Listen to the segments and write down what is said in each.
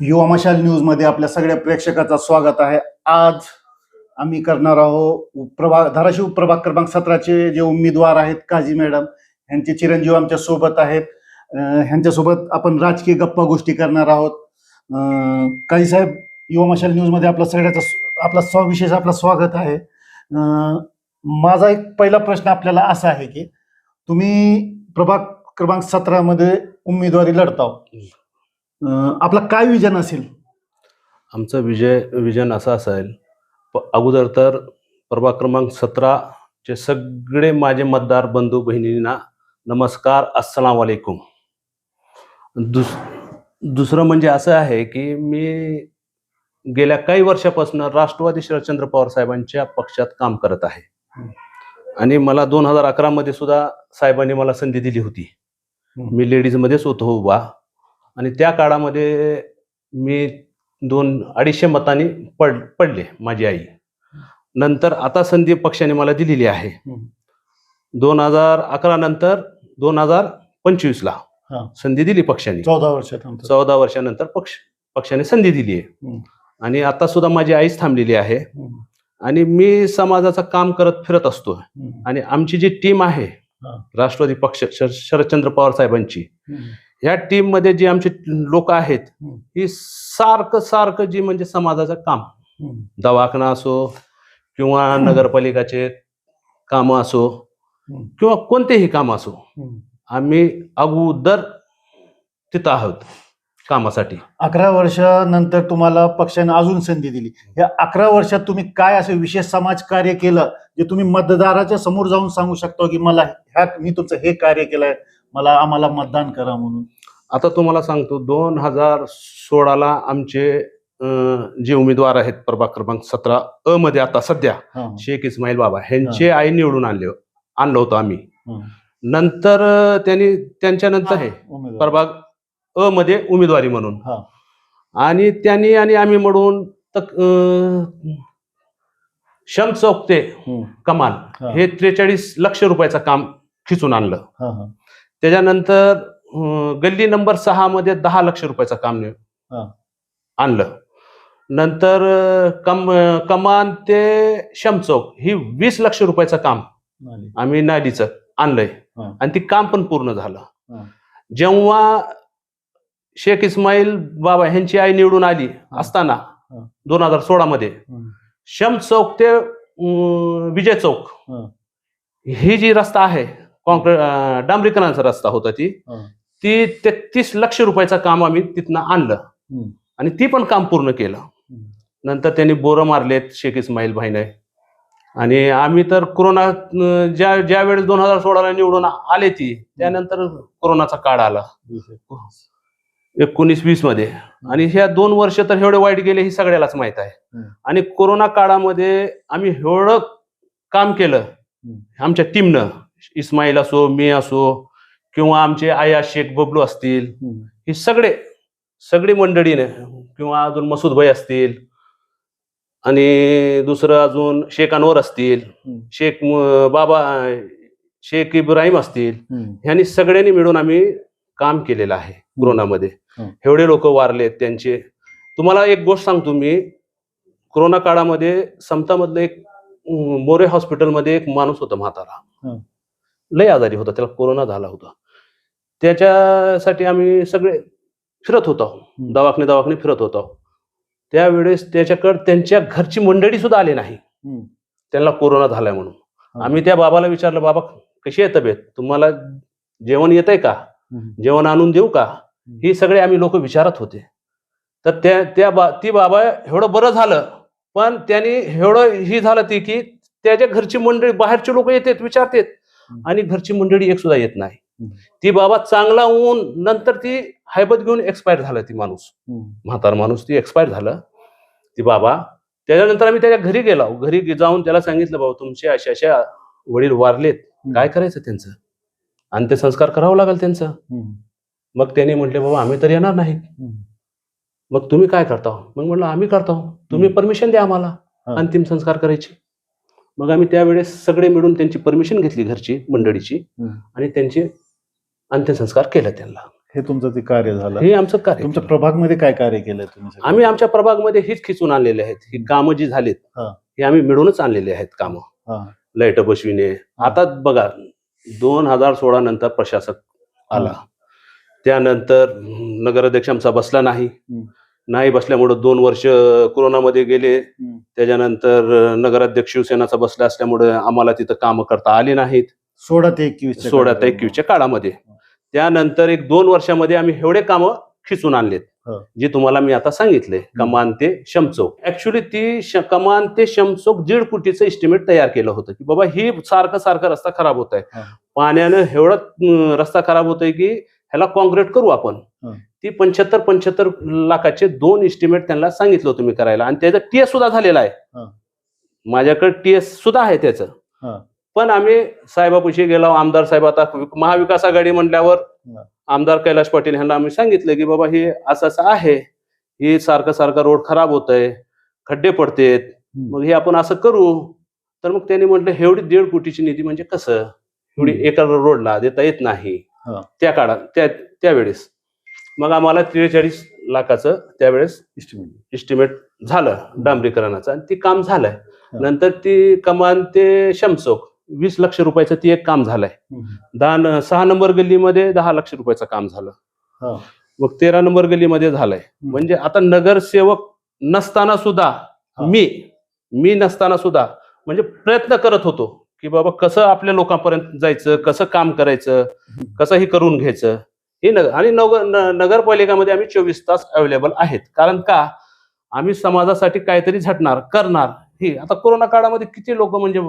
युवा मशाल न्यूजमध्ये आपल्या सगळ्या प्रेक्षकाचं स्वागत आहे. आज आम्ही करणार आहोत प्रभाग धाराशिव प्रभाग क्रमांक सतराचे जे उमेदवार आहेत काजी मॅडम यांचे चिरंजीव आमच्यासोबत आहेत. ह्यांच्यासोबत आपण राजकीय गप्पा गोष्टी करणार आहोत. काजी साहेब युवा मशाल न्यूजमध्ये आपला सगळ्याचा आपला स्व विशेष आपलं स्वागत आहे. माझा एक पहिला प्रश्न आपल्याला असा आहे की तुम्ही प्रभाग क्रमांक सतरामध्ये उमेदवारी लढताव. आपला काय विजन असेल? आमचं विजय विजन असं असेल अगोदर तर प्रभाग क्रमांक सतराचे सगळे माझे मतदार बंधू बहिणींना नमस्कार अस्सलाम वालेकुम. दुस दुसरं म्हणजे असं आहे की मी गेल्या काही वर्षापासून राष्ट्रवादी शरदचंद्र पवार साहेबांच्या पक्षात काम करत आहे. आणि मला दोन हजार अकरामध्ये सुद्धा साहेबांनी मला संधी दिली होती. मी लेडीजमध्येच होतो उभा. आणि त्या काळामध्ये मी दोन अडीचशे मतांनी पड पडले माझी आई नंतर आता संधी पक्षाने मला दिलेली आहे. दोन हजार अकरा नंतर दोन हजार पंचवीसला. संधी दिली पक्षाने चौदा वर्षानंतर चौदा वर्षानंतर पक्ष पक्षाने संधी दिली आहे. आणि आता सुद्धा माझी आईच थांबलेली आहे. आणि मी समाजाचं काम करत फिरत असतो. आणि आमची जी टीम आहे. राष्ट्रवादी पक्ष शर- शरदचंद्र पवार साहेबांची. ह्या टीममध्ये जी आमची लोक आहेत. ही सारखं सारखं जी म्हणजे समाजाचं काम. दवाखाना असो किंवा नगरपालिकाचे कामं असो. किंवा कोणतेही काम असो. आम्ही अगोदर तिथं आहोत कामासाठी अकरा वर्षानंतर तुम्हाला पक्षाने अजून संधी दिली या अकरा वर्षात तुम्ही काय असे विशेष समाज कार्य केलं जे तुम्ही मतदाराच्या समोर जाऊन सांगू शकता की मला ह्या मी तुमचं हे कार्य केलंय मला आम्हाला मतदान करा म्हणून आता तुम्हाला सांगतो दोन हजार सोळाला आमचे अं, जे उमेदवार आहेत प्रभाग क्रमांक सतरा अ मध्ये आता सध्या हा. शेख इस्माईल बाबा ह्यांचे आई निवडून आणले आणलं होतं आम्ही हा. नंतर अं, त्यांनी त्यांच्या नंतर आहे उमेदवार. प्रभाग अ मध्ये उमेदवारी म्हणून हा. आणि त्यांनी आणि आम्ही म्हणून तक- अं, शम चौक ते. कमान हा. हे त्रेचाळीस लक्ष रुपयाचं काम खिचून आणलं हा, हा. त्याच्यानंतर गल्ली नंबर सहा मध्ये दहा लक्ष रुपयाचं काम हा. आणलं नंतर कम कमान ते शमचौक ही वीस लक्ष रुपयाचं काम. आम्ही नालीचं आणलंय. आणि ती काम पण पूर्ण झालं. जेव्हा शेख इस्माईल बाबा ह्यांची आई निवडून आली असताना. दोन हजार सोळा मध्ये. शम चौक ते विजय चौक. ही जी रस्ता आहे कॉन्क्रीट डांबरीकरणाचा रस्ता होता ती. ती तेहतीस लक्ष रुपयाचं काम आम्ही तिथनं आणलं. आणि ती पण काम पूर्ण केलं. नंतर त्यांनी बोरं मारलेत शेख इस्माईल भाईने आणि आम्ही तर कोरोना ज्या ज्या वेळेस दोन हजार सोळाला निवडून आले ती त्यानंतर कोरोनाचा काळ आला एकोणीस वीसमध्ये आणि ह्या दोन वर्ष तर एवढे वाईट गेले ही सगळ्यालाच माहीत आहे. आणि कोरोना काळामध्ये आम्ही एवढं काम केलं. आमच्या टीमनं इस्माईल असो मी असो किंवा आमचे आया शेख बबलू असतील. ही सगळे सगळी मंडळीने किंवा अजून मसूद भाई असतील आणि दुसरं अजून शेख अनवर असतील. शेख बाबा शेख इब्राहिम असतील. ह्यांनी सगळ्यांनी मिळून आम्ही काम केलेलं आहे कोरोनामध्ये हं. एवढे लोक वारलेत त्यांचे तुम्हाला एक गोष्ट सांगतो मी कोरोना काळामध्ये समतामधलं एक मोरे हॉस्पिटलमध्ये एक माणूस होता म्हातारा हं. लय आजारी होता त्याला कोरोना झाला होता त्याच्यासाठी आम्ही सगळे फिरत होतो. दवाखाने दवाखाने फिरत होतो त्यावेळेस त्याच्याकडे त्यांच्या घरची मंडळी सुद्धा आली नाही. त्यांना कोरोना झालाय म्हणून. आम्ही त्या बाबाला विचारलं बाबा कशी आहे तब्येत तुम्हाला जेवण येतंय का हम्म. जेवण आणून देऊ का ही सगळे आम्ही लोक विचारत होते तर त्या त्या बा ती बाबा एवढं बरं झालं पण त्यांनी एवढं ही झालं ती की त्याच्या घरची मंडळी बाहेरचे लोक येतात विचारतात. आणि घरची मंडळी एक सुद्धा येत नाही. ती बाबा चांगला होऊन नंतर ती हैबत घेऊन एक्सपायर झाला ती माणूस. म्हातार माणूस ती एक्सपायर झालं. ती बाबा त्याच्यानंतर आम्ही त्याच्या घरी गेलो. घरी जाऊन त्याला सांगितलं बाबा तुमचे अशा अशा वडील वारलेत. काय करायचं त्यांचं? अंत्यसंस्कार करावं लागेल त्यांचं. मग त्यांनी म्हटले बाबा आम्ही तर येणार नाही. मग तुम्ही काय करता? मग म्हटलं आम्ही करतो. तुम्ही परमिशन द्या आम्हाला. अंतिम संस्कार करायची. मग आम्ही त्यावेळेस सगळे मिळून त्यांची परमिशन घेतली घरची मंडळीची. आणि त्यांचे अंत्यसंस्कार केलं त्यांना हे तुमचं ते कार्य झालं हे आमचं कार्य तुमच्या प्रभागमध्ये काय कार्य केलंय तुम्ही? आम्ही आमच्या प्रभागमध्ये हीच खिचून आणलेले आहेत ही कामं जी झालीत हा. आम्ही मिळूनच आणलेली आहेत कामं हा. लाइट बसविणे आता बघा दोन हजार सोळा नंतर प्रशासक आला त्यानंतर नगराध्यक्ष आमचा बसला नाही. नाही बसल्यामुळं दोन वर्ष कोरोनामध्ये गेले. त्याच्यानंतर नगराध्यक्ष शिवसेनाचा बसला असल्यामुळं आम्हाला तिथं कामं करता आली नाहीत. सोळा ते एकवीस सोळा ते एकवीसच्या काळामध्ये. त्यानंतर एक दोन वर्षामध्ये आम्ही एवढे कामं खिचून आणलेत. जे तुम्हाला मी आता सांगितले. कमान ते शमचौक. ऍक्च्युली ती कमान ते शमचौक दीड कोटीचं एस्टिमेट तयार केलं होतं की बाबा ही सारखं सारखं रस्ता खराब होत आहे. पाण्यानं एवढा रस्ता खराब होतोय की ह्याला कॉन्क्रीट करू आपण. ती पंच्याहत्तर पंच्याहत्तर लाखाचे दोन एस्टिमेट त्यांना सांगितलं होतं मी करायला आणि त्याचा टीएस सुद्धा झालेला. आहे माझ्याकडे टीएस सुद्धा आहे त्याचं. पण आम्ही साहेबापाशी गेलो आमदार साहेब आता महाविकास आघाडी म्हणल्यावर हा. आमदार कैलाश पाटील यांना आम्ही सांगितलं की बाबा हे असं असं आहे हे सारखं सारखं रोड खराब होत आहे खड्डे पडतेत. मग हे आपण असं करू तर मग त्यांनी म्हटलं एवढी दीड कोटीची निधी म्हणजे कसं एवढी. एका रोडला देता येत नाही. त्या काळात त्या त्यावेळेस मग आम्हाला त्रेचाळीस लाखाचं त्यावेळेस Estimate. एस्टिमेट झालं डांबरीकरणाचं आणि ती काम झालंय. नंतर ती कमान ते शमचौक वीस लक्ष रुपयाचं ती एक काम झालंय. दहा सहा नंबर गल्लीमध्ये दहा लक्ष रुपयाचं काम झालं. मग तेरा नंबर गल्लीमध्ये झालंय म्हणजे आता नगरसेवक नसताना सुद्धा. मी मी नसताना सुद्धा म्हणजे प्रयत्न करत होतो की बाबा कसं आपल्या लोकांपर्यंत जायचं कसं काम करायचं कसं हे करून घ्यायचं हे नगर आणि नगर नगरपालिकामध्ये आम्ही चोवीस तास अवेलेबल आहेत. कारण का? आम्ही समाजासाठी काहीतरी झटणार करणार. हे आता कोरोना काळामध्ये किती लोक म्हणजे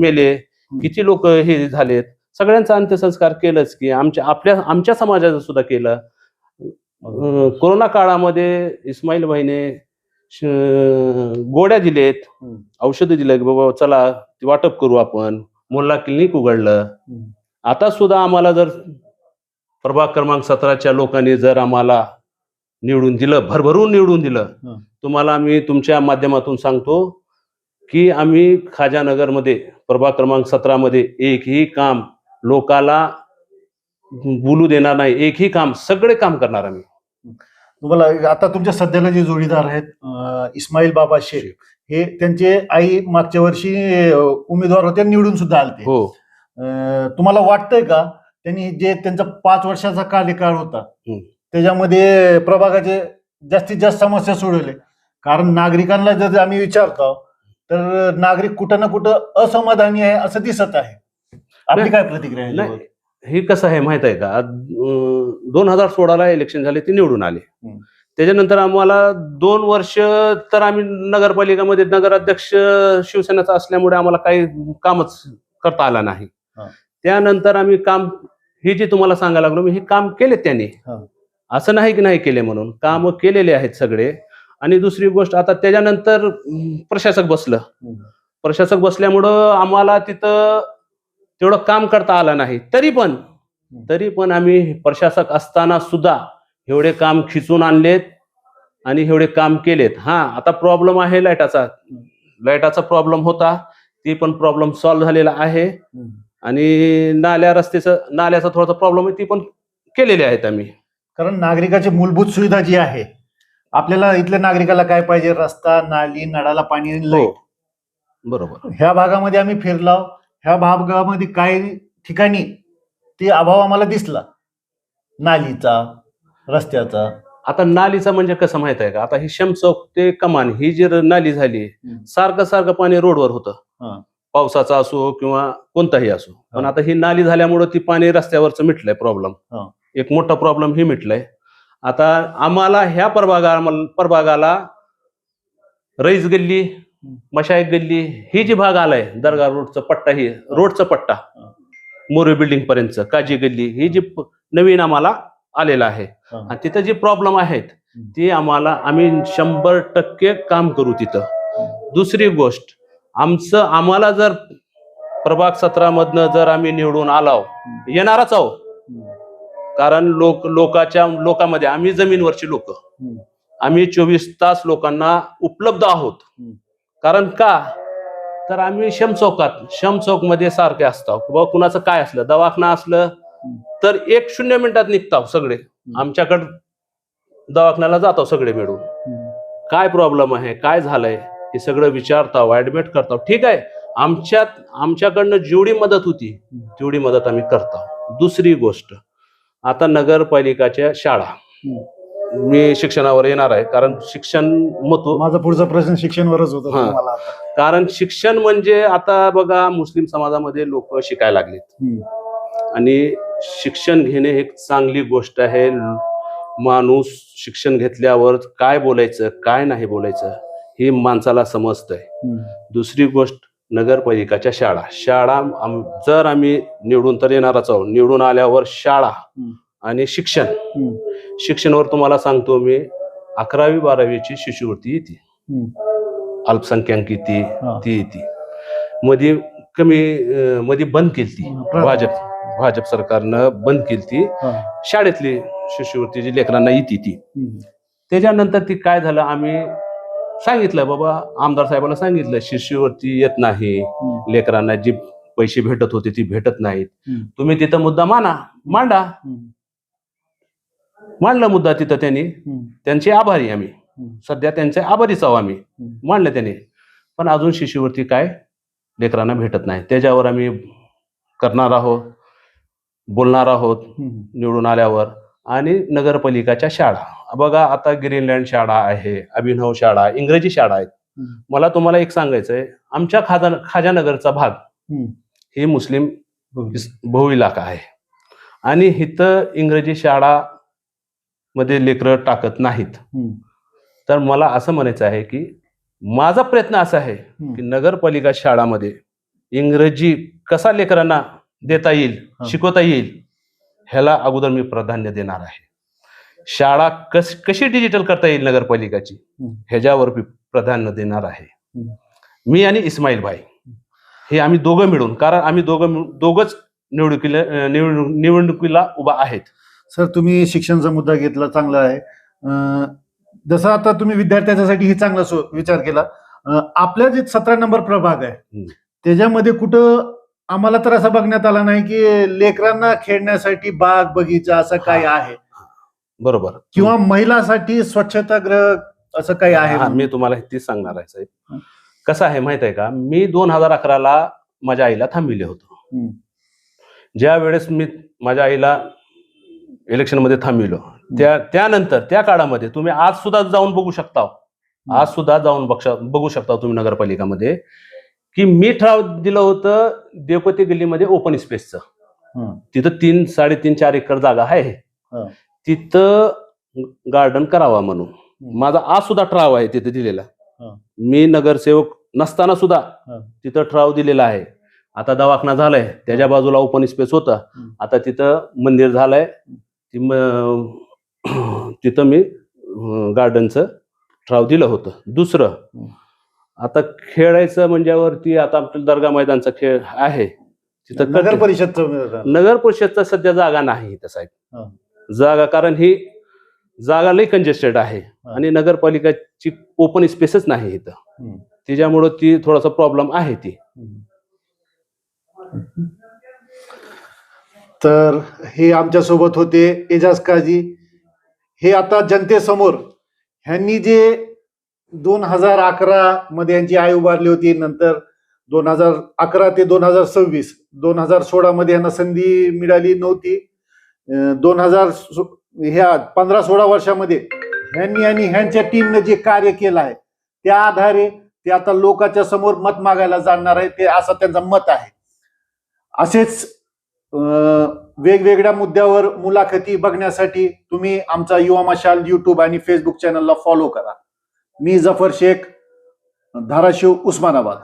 मेले किती लोक हे झालेत? सगळ्यांचा अंत्यसंस्कार केलंच की आमच्या आपल्या आमच्या समाजाचं सुद्धा केलं. कोरोना काळामध्ये इस्माईल भाईने गोड्या दिलेत. औषधं दिलं की बाबा चला वाटप करू आपण. मोहल्ला क्लिनिक उघडलं. आता सुद्धा आम्हाला जर प्रभाग क्रमांक सतराच्या लोकांनी जर आम्हाला निवडून दिलं भरभरून निवडून दिलं. तुम्हाला मी तुमच्या माध्यमातून सांगतो की आम्ही खाजानगरमध्ये प्रभाग क्रमांक सतरामध्ये एकही काम लोकाला बोलू देणार नाही एकही काम सगळे काम करणार आम्ही. तुम्हाला आता तुमच्या सध्याला जे जोडीदार आहेत इस्माईल बाबा शेख हे त्यांचे आई मागच्या वर्षी उमेदवार होते निवडून सुद्धा आलते. हो. तुम्हाला वाटतंय का त्यांनी जे त्यांचा पाच वर्षाचा कार्यकाळ होता. त्याच्यामध्ये प्रभागाचे जास्तीत जास्त समस्या सोडवले कारण नागरिकांना जर आम्ही विचारतो तर नागरिक कुठं ना कुठं असमाधानी आहे असं दिसत आहे आपली. काय प्रतिक्रिया आहे? हे कसं आहे माहीत आहे का दोन हजार सोळाला इलेक्शन झाले ते निवडून आले. त्याच्यानंतर आम्हाला दोन वर्ष तर आम्ही नगरपालिकामध्ये नगराध्यक्ष शिवसेनेचा असल्यामुळे आम्हाला काही कामच करता आला नाही. त्यानंतर आम्ही काम हे जे तुम्हाला सांगायला लागलो मी हे काम केले त्यांनी. हा. असं नाही की नाही केले म्हणून काम केलेले आहेत सगळे. आणि दुसरी गोष्ट आता त्याच्यानंतर प्रशासक बसलं. प्रशासक बसल्यामुळं आम्हाला तिथं तेवढं काम करता आलं नाही. तरी पण तरी पण आम्ही प्रशासक असताना सुद्धा एवढे काम खिचून आणलेत आणि एवढे काम केलेत. हा आता प्रॉब्लेम आहे लाईटाचा. लाईटाचा प्रॉब्लेम होता. ती पण प्रॉब्लेम सॉल्व्ह झालेला आहे. आणि नाल्या रस्त्याचं नाल्याचा थोडासा प्रॉब्लेम आहे ती पण केलेली आहेत आम्ही. कारण नागरिकाची मूलभूत सुविधा जी आहे आपल्याला इथल्या नागरिकाला काय पाहिजे? रस्ता नाली नळाला पाणी आणि हो. बरोबर. ह्या भागामध्ये आम्ही फिरलो ह्या भागामध्ये काही ठिकाणी ते अभाव आम्हाला दिसला. नालीचा रस्त्याचा. आता नालीचं म्हणजे कसं माहीत आहे का? आता ही शमचौक ते कमान ही जी र- नाली झाली हम्म. सारखं सारखं पाणी रोडवर होतं. हा. पावसाचा असो किंवा कोणताही असो. पण. आता ही नाली झाल्यामुळं ती पाणी रस्त्यावरच मिटलंय प्रॉब्लेम. एक मोठा प्रॉब्लेम ही मिटलाय. आता आम्हाला ह्या प्रभागा प्रभागाला रईस गल्ली मशाईक गल्ली ही जी भाग आलाय दर्गा रोडचा पट्टा ही रोडचा पट्टा मोरे बिल्डिंग पर्यंत काजी गल्ली ही जी नवीन आम्हाला आलेला आहे. आणि तिथं जी प्रॉब्लेम आहेत ती आम्हाला आम्ही शंभर टक्के काम करू तिथं. दुसरी गोष्ट आमचं आम्हाला जर प्रभाग सत्रामधनं जर आम्ही निवडून आलो येणारच आहो. कारण लोक लोकाच्या लोकांमध्ये आम्ही जमीनवरची लोक. आम्ही चोवीस तास लोकांना उपलब्ध आहोत. कारण का? तर आम्ही शमचौकात शमचौकमध्ये सारखे असतो बाबा कुणाचं काय असलं दवाखाना असलं तर एक शून्य मिनिटात निघतो सगळे. आमच्याकडे दवाखान्याला जातो सगळे मिळून. काय प्रॉब्लेम आहे? काय झालंय? हे सगळं विचारताव ऍडमिट करताव. ठीक आहे? आमच्यात आमच्याकडनं जेवढी मदत होती तेवढी मदत आम्ही करतो दुसरी गोष्ट आता नगरपालिकाच्या शाळा. मी शिक्षणावर येणार आहे कारण शिक्षण महत्त्व माझा पुढचा प्रश्न शिक्षणवरच होता हा. कारण शिक्षण म्हणजे आता बघा मुस्लिम समाजामध्ये लोक शिकायला लागलेत. आणि शिक्षण घेणे एक चांगली गोष्ट आहे. माणूस शिक्षण घेतल्यावर काय बोलायचं काय नाही बोलायचं? हे माणसाला समजतंय. दुसरी गोष्ट नगरपालिकाच्या शाळा शाळा आम- जर आम्ही निवडून तर येणारच आहोत निवडून आल्यावर शाळा. आणि शिक्षण. शिक्षणावर तुम्हाला सांगतो मी अकरावी बारावीची शिष्यवृत्ती येते. अल्पसंख्याक किती हा. ती येते मध्ये कमी मध्ये बंद केली ती. भाजप भाजप सरकारनं बंद केली ती. शाळेतली शिष्यवृत्ती जी लेकरांना येते ती. त्याच्यानंतर ती काय झालं आम्ही सांगितलं बाबा आमदार साहेबाला सांगितलं शिष्यवृत्ती येत नाही. लेकरांना जी पैसे भेटत होते ती भेटत नाहीत. तुम्ही तिथं मुद्दा माना मांडा. मांडला मुद्दा तिथं त्यांनी. त्यांचे आभारी आम्ही. सध्या त्यांचे आभारीच आहो आम्ही. मांडलं त्याने पण अजून शिष्यवृत्ती काय लेकरांना भेटत नाही त्याच्यावर आम्ही करणार आहोत बोलणार आहोत. निवडून आल्यावर आणि नगरपालिकाच्या शाळा बघा आता ग्रीनलँड शाळा आहे अभिनव शाळा इंग्रजी शाळा आहेत. मला तुम्हाला एक सांगायचंय आमच्या खाजा खाजानगरचा भाग. हे मुस्लिम बहु इलाका आहे आणि इथं इंग्रजी शाळा मध्ये लेकरं टाकत नाहीत. तर मला असं म्हणायचं आहे की माझा प्रयत्न असा आहे की नगरपालिका शाळामध्ये इंग्रजी कसा लेकरांना देता येईल. शिकवता येईल ह्याला अगोदर मी प्राधान्य देणार आहे शाळा कस कशी डिजिटल करता येईल नगरपालिकाची. ह्याच्यावर प्राधान्य देणार आहे. मी आणि इस्माईल भाई. हे आम्ही दोघं मिळून कारण आम्ही दोघं मिळून दोघंच निवडणुकीला निवडणुकीला उभा आहेत. सर तुम्ही शिक्षणचा मुद्दा घेतला चांगला आहे. जसं आता तुम्ही विद्यार्थ्यांसाठी ही चांगला सो- विचार केला. आपल्या जे सतरा नंबर प्रभाग आहे. त्याच्यामध्ये कुठं आम्हाला तर असं बघण्यात आलं नाही की लेकरांना खेळण्यासाठी बाग बगीचा असं काही आहे. बरोबर. किंवा महिलांसाठी स्वच्छतागृह असं काही आहे? हा, मी तुम्हाला तीच सांगणार आहे साहेब. कसं आहे माहीत आहे का? मी दोन हजार अकराला माझ्या आईला थांबविले होतो. हम्म. ज्या वेळेस मी माझ्या आईला इलेक्शनमध्ये थांबविलो त्या त्यानंतर त्या काळामध्ये तुम्ही आज सुद्धा जाऊन बघू शकता आज सुद्धा जाऊन बघा बघू शकता तुम्ही नगरपालिकामध्ये की मी ठराव दिलं होतं देवपती गल्लीमध्ये ओपन स्पेसचं हं. तिथं तीन साडेतीन चार एकर जागा आहे. हं. तिथं गार्डन करावा म्हणून माझा आज सुद्धा ठराव आहे तिथे दिलेला. मी नगरसेवक नसताना सुद्धा. तिथं ठराव दिलेला आहे आता दवाखाना झालाय त्याच्या बाजूला ओपन स्पेस होता. आता तिथं मंदिर झालंय तिथं मी गार्डनचं ठराव दिलं होतं दुसरं. आता खेळायचं म्हणल्यावरती आता आपल्या दर्गा मैदानचा खेळ आहे तिथं नगर. परिषदचं नगर परिषदचा सध्या जागा नाही इथं साहेब हा. जागा कारण ही जागा लई कंजेस्टेड आहे. आणि नगरपालिकाची ओपन स्पेसच नाही इथं. त्याच्यामुळं ती थोडासा प्रॉब्लेम आहे ती. तर हे आमच्यासोबत होते एजाज काजी. हे आता जनतेसमोर ह्यांनी जे दोन हजार अकरा मध्ये यांची आई उभारली होती नंतर दोन हजार अकरा ते दोन हजार सव्वीस दोन हजार सोळा मध्ये यांना संधी मिळाली नव्हती. दोन हजार ह्या पंधरा सोळा वर्षामध्ये ह्यांनी आणि ह्यांच्या टीमने जे कार्य केलं आहे त्या आधारे ते आता लोकांच्या समोर मत मागायला जाणार आहे ते असं त्यांचं मत आहे. असेच वेगवेगळ्या मुद्द्यावर मुलाखती बघण्यासाठी तुम्ही आमचा युवा मशाल युट्यूब आणि फेसबुक चॅनलला फॉलो करा. मी जफर शेख धाराशिव उस्मानाबाद.